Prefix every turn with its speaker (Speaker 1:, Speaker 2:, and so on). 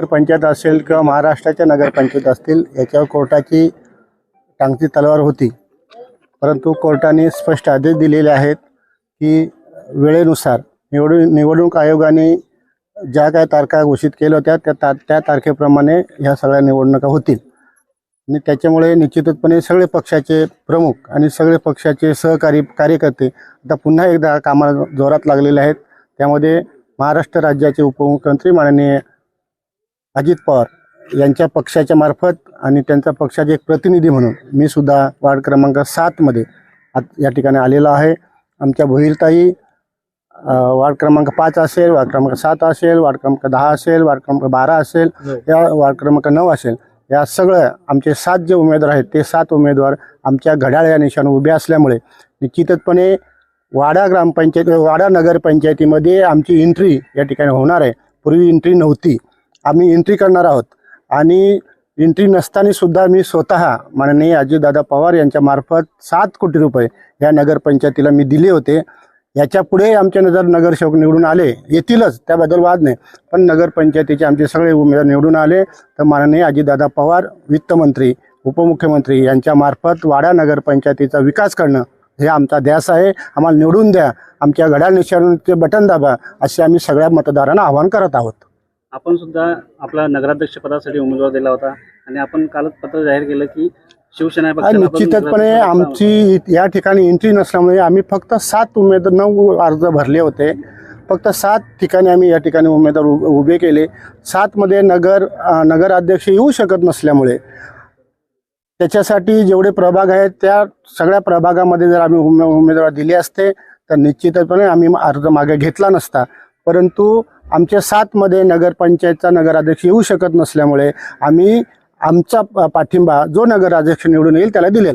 Speaker 1: नगरपंचायत असेल किंवा महाराष्ट्राच्या नगरपंचायत असतील याच्यावर कोर्टाची टांगती तलवार होती. परंतु कोर्टाने स्पष्ट आदेश दिलेले आहेत की वेळेनुसार निवडून निवडणूक आयोगाने ज्या काय तारखा घोषित केल्या होत्या त्या ता त्या तारखेप्रमाणे ह्या सगळ्या निवडणुका होतील. आणि त्याच्यामुळे निश्चितपणे सगळे पक्षाचे प्रमुख आणि सगळे पक्षाचे सहकारी कार्यकर्ते आता पुन्हा एकदा कामाला जोरात लागलेले आहेत. त्यामध्ये महाराष्ट्र राज्याचे उपमुख्यमंत्री माननीय अजित पवार यांच्या पक्षाच्या मार्फत आणि त्यांचा पक्षाचे एक प्रतिनिधी म्हणून मी सुद्धा वार्ड क्रमांक सातमध्ये आत या ठिकाणी आलेलो आहे. आमच्या भोईरताई वार्ड क्रमांक पाच असेल वार्ड क्रमांक सात असेल वार्ड क्रमांक दहा असेल वार्ड क्रमांक बारा असेल या वार्ड क्रमांक नऊ असेल. या सगळं आमचे सात जे उमेदवार आहेत ते सात उमेदवार आमच्या घड्याळ या निशाण उभे असल्यामुळे निश्चितपणे वाडा ग्रामपंचायत वाडा नगरपंचायतीमध्ये आमची एंट्री या ठिकाणी होणार आहे. पूर्वी एंट्री नव्हती. आम्ही एंट्री करणार आहोत. आणि एंट्री नसताना सुद्धा मी स्वतः माननीय अजितदादा पवार यांच्या मार्फत सात कोटी रुपये या नगरपंचायतीला मी दिले होते. याच्यापुढे आमच्या नजर नगरसेवक निवडून आले. येतीलच त्याबद्दल वाद नाही. पण नगरपंचायतीचे आमचे सगळे उमेदवार निवडून आले. तर माननीय अजितदादा पवार वित्तमंत्री उपमुख्यमंत्री यांच्या मार्फत वाडा नगरपंचायतीचा विकास करणं हे आमचा ध्यास आहे. आम्हाला निवडून द्या. आमच्या घड्याळ निशाणचे बटन दाबा असे आम्ही सगळ्या मतदारांना आवाहन करत आहोत.
Speaker 2: आपण सुद्धा आपला नगराध्यक्ष पदासाठी उमेदवार दिला होता आणि आपण कालच पत्र जाहीर केलं की शिवसेना
Speaker 1: निश्चितपणे आमची या ठिकाणी एंट्री नसल्यामुळे आम्ही फक्त सात उमेदवार नऊ अर्ज भरले होते. फक्त सात ठिकाणी आम्ही या ठिकाणी उमेदवार उभ- केले. सातमध्ये नगर नगराध्यक्ष येऊ शकत नसल्यामुळे. त्याच्यासाठी जेवढे प्रभाग आहेत त्या सगळ्या प्रभागामध्ये जर आम्ही उमे उमेदवार दिले असते तर निश्चितपणे आम्ही अर्ज मागे घेतला नसता. परंतु आमच्या सातमध्ये नगरपंचायतचा नगराध्यक्ष येऊ शकत नसल्यामुळे आम्ही आमचा प- पाठिंबा जो नगराध्यक्ष निवडून येईल त्याला दिलेला